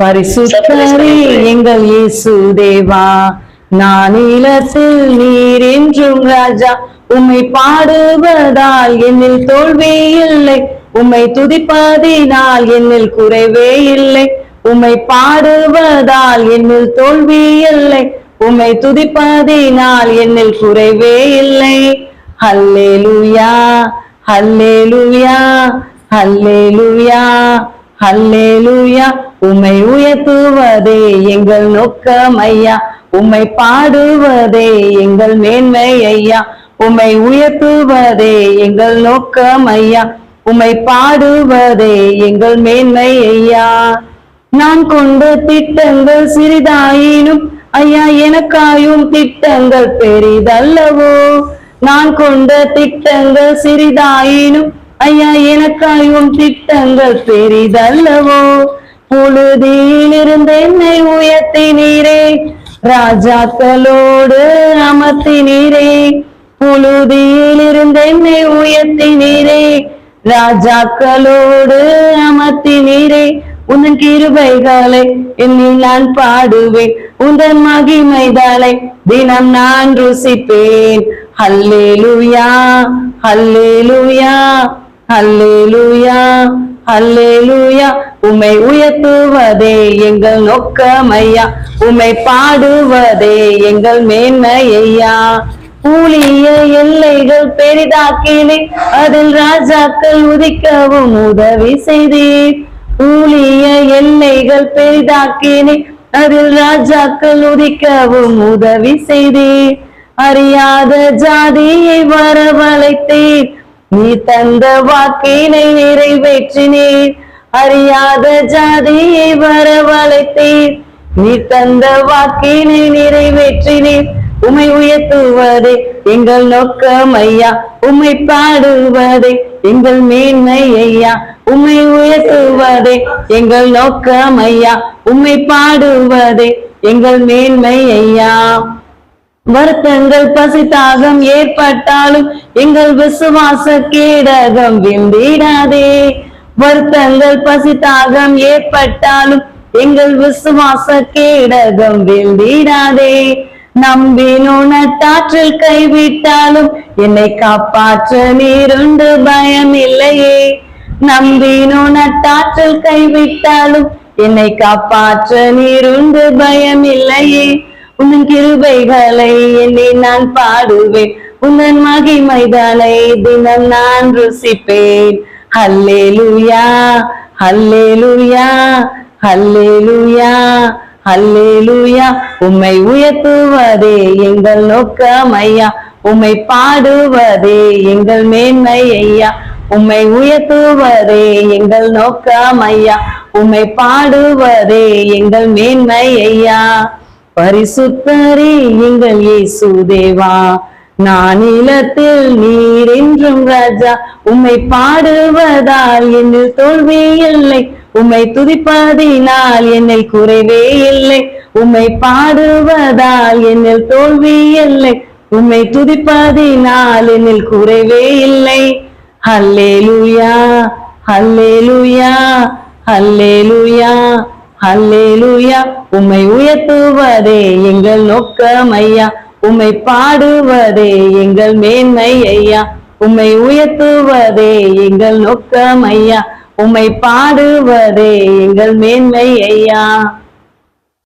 பரிசுத்தரே எங்கள் இயேசு தேவா. நான் இலத்தில் நீர் என்றும் ராஜா. உம்மை பாடுவதால் என்னில் தோல்வே இல்லை. உம்மை துதிப்பதினால் என்னில் குறைவே இல்லை. உம்மை பாடுவதால் என்னில் தோல்வி இல்லை. உம்மை துதிப்பதினால் என்னில் குறைவே இல்லை. ஹல்லேலூயா ஹல்லேலூயா ஹல்லேலூயா ஹல்லேலூயா. உம்மை உயர்த்துவதே எங்கள் நோக்கம் ஐயா. உம்மை பாடுவதே எங்கள் மேன்மை ஐயா. உம்மை உயர்த்துவதே எங்கள் நோக்கம் ஐயா. உம்மை பாடுவதே எங்கள் மேன்மை ஐயா. நான் கொண்ட திட்டங்கள் சிறிதாயினும் ஐயா எனக்காயும் திட்டங்கள் பெரிதல்லவோ? நான் கொண்ட திட்டங்கள் சிறிதாயினும் ஐயா எனக்காயும் திட்டங்கள் பெரிதல்லவோ? புழுதியிலிருந்து என்னை உயர்த்தினீரே ராஜாக்களோடு அமர்த்தினீரே. புழுதியிலிருந்து என்னை உயர்த்தினீரே ராஜாக்களோடு அமர்த்தினீரே. உந்தன் கிருபைகளை என்னில் நான் பாடுவேன் உந்தன் மகிமைதாலை தினம் நான் ருசிப்பேன். ஹல்லே லுயா ஹல்லே லுயா ஹல்லே லுயா ஹல்லே லுயா உம்மை உயர்த்துவதே எங்கள் நோக்கமையா. உமை உம்மை பாடுவதே எங்கள் மேன்மையா கூலிய ஊழிய எல்லைகள் பெரிதாக்கினே அதில் ராஜாக்கள் உதிக்கவும் உதவி செய்தீர். ஊழிய எல்லைகள் பெரிதாக்கினே அதில் ராஜாக்கள் உதிக்கவும் உதவி செய்தீர். அறியாத ஜாதியை வரவழைத்தீர். நீ தந்த வாக்கினை நிறைவேற்றினீர். அறியாத ஜாதியை வரவழைத்தீர். நீ தந்த வாக்கினை நிறைவேற்றினீர். உமை உயர்த்துவதே எங்கள் நோக்கம் ஐயா. உமை பாடுவதே எங்கள் மேன்மை ஐயா. உம்மை உயர்த்துவதே எங்கள் நோக்கம் ஐயா. உம்மை பாடுவதே எங்கள் மேன்மை ஐயா. வருத்தங்கள் பசி தாகம் ஏற்பட்டாலும் எங்கள் விசுவாச கேடகம் விம்பிடாதே. வருத்தங்கள் பசி தாகம் ஏற்பட்டாலும் எங்கள் விசுவாச கேடகம் விம்பிடாதே நம்பினோ நட்டாற்றில் கைவிட்டாலும் என்னை காப்பாற்ற நீருண்டு பயம் இல்லையே நம்பினோ நட்டாற்றில் கைவிட்டாலும் என்னை காப்பாற்ற நீருண்டு பயம் இல்லையே உன் கிருபைகளை என்னை நான் பாடுவேன். உன்னன் மகிமைதலை தினம் நான் ருசிப்பேன். ஹல்லேலூயா ஹல்லேலூயா ஹல்லேலூயா ஹல்லேலூயா உம்மை உயர்த்துவதே எங்கள் நோக்கம் ஐயா உம்மை பாடுவதே எங்கள் மேன்மை ஐயா உம்மை உயர்த்துவதே எங்கள் நோக்கம் ஐயா உம்மை பாடுவதே எங்கள் மேன்மை ஐயா பரிசுத்தரே எங்கள் இயேசு தேவா. நான் நானிலத்தில் நீர் என்றும் ராஜா உம்மை பாடுவதால் என்னில் தோல்வி இல்லை. உம்மை துதிப்பதினால் என்னில் குறைவே இல்லை. உம்மை பாடுவதால் என்னில் தோல்வி இல்லை. உம்மை துதிப்பதினால் என்னில் குறைவே இல்லை. ஹல்லேலூயா ஹல்லேலூயா ஹல்லேலூயா ஹல்லேலூயா. உம்மை உயர்த்துவதே எங்கள் நோக்கம் ஐயா உம்மை பாடுவதே எங்கள் மேன்மை ஐயா உம்மை உயர்த்துவதே எங்கள் நோக்கம் ஐயா உம்மை பாடுவதே எங்கள் மேன்மை ஐயா